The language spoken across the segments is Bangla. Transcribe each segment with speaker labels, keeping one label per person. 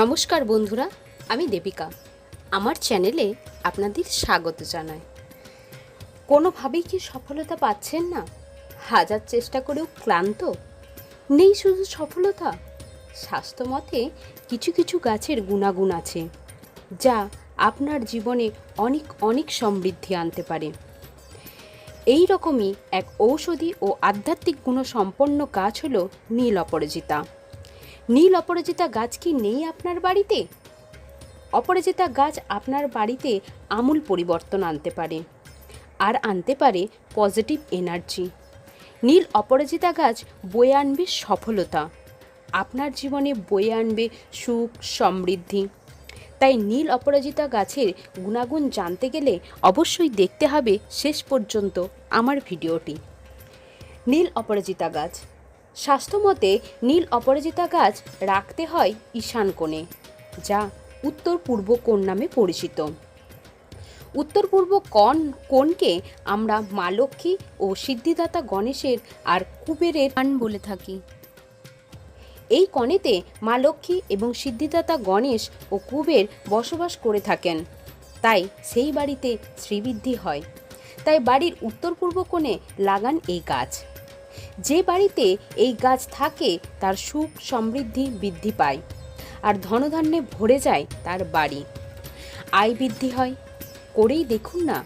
Speaker 1: নমস্কার বন্ধুরা, আমি দেবিকা আমার চ্যানেলে আপনাদের স্বাগত জানাই। কোনোভাবেই কি সফলতা পাচ্ছেন না? হাজার চেষ্টা করেও ক্লান্ত? নেই শুধু সফলতা স্বাস্থ্য মতে কিছু কিছু গাছের গুণাগুণ আছে, যা আপনার জীবনে অনেক অনেক সমৃদ্ধি আনতে পারে। এই রকমই এক ঔষধি ও আধ্যাত্মিক গুণসম্পন্ন গাছ হলো নীল অপরাজিতা। নীল অপরাজিতা গাছ কি নেই আপনার বাড়িতে? অপরাজিতা গাছ আপনার বাড়িতে আমূল পরিবর্তন আনতে পারে, আর আনতে পারে পজিটিভ এনার্জি নীল অপরাজিতা গাছ বয়ে আনবে সফলতা, আপনার জীবনে বয়ে আনবে সুখ, সমৃদ্ধি। তাই নীল অপরাজিতা গাছের গুণাগুণ জানতে গেলে অবশ্যই দেখতে হবে শেষ পর্যন্ত আমার ভিডিওটি। নীল অপরাজিতা গাছ স্বাস্থ্যমতে নীল অপরাজিতা গাছ রাখতে হয় ঈশান কোণে যা উত্তর পূর্ব কোণ নামে পরিচিত। উত্তর পূর্ব কোণ কোণকে আমরা মা লক্ষ্মী ও সিদ্ধিদাতা গণেশের আর কুবেরের কান বলে থাকি। এই কণেতে মা লক্ষ্মী এবং সিদ্ধিদাতা গণেশ ও কুবের বসবাস করে থাকেন। তাই সেই বাড়িতে শ্রীবৃদ্ধি হয়। তাই বাড়ির উত্তর পূর্ব কোণে লাগান এই গাছ। যে বাড়িতে এই গাছ থাকে, তার সুখ সমৃদ্ধি বৃদ্ধি পায়। আর ধনধান্যে ভরে যায় তার বাড়ি। আয় বৃদ্ধি হয়। করেই দেখুন না,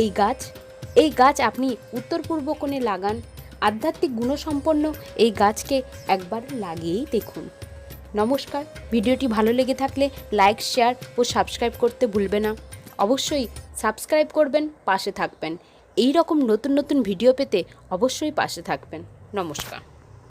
Speaker 1: এই গাছ এই গাছ আপনি উত্তর পূর্ব কোণে লাগান। আধ্যাত্মিক গুণসম্পন্ন এই গাছকে একবার লাগিয়েই দেখুন। নমস্কার। ভিডিওটি ভালো লেগে থাকলে লাইক, শেয়ার ও সাবস্ক্রাইব করতে ভুলবে না। অবশ্যই সাবস্ক্রাইব করবেন, পাশে থাকবেন। এই রকম নতুন নতুন ভিডিও পেতে অবশ্যই পাশে থাকবেন। নমস্কার।